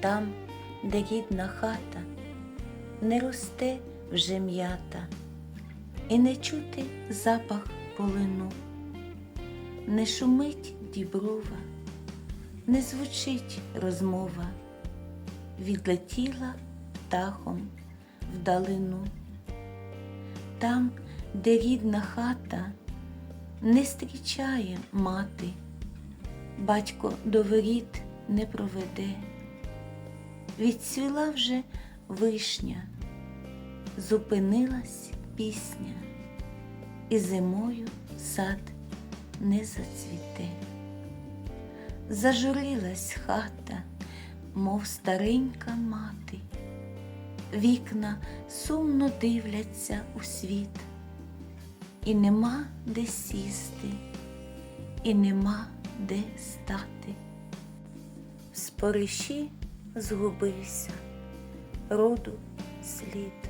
там, де рідна хата, не росте вже м'ята, і не чути запах полину, не шумить діброва, не звучить розмова, відлетіла птахом вдалину. Там, де рідна хата, не зустрічає мати, батько до воріт не проведе. Відцвіла вже вишня, зупинилась пісня, і зимою сад не зацвіте. Зажурилась хата, мов старенька мати, вікна сумно дивляться у світ, і нема де сісти, і нема де стати. В спориші згубився роду слід.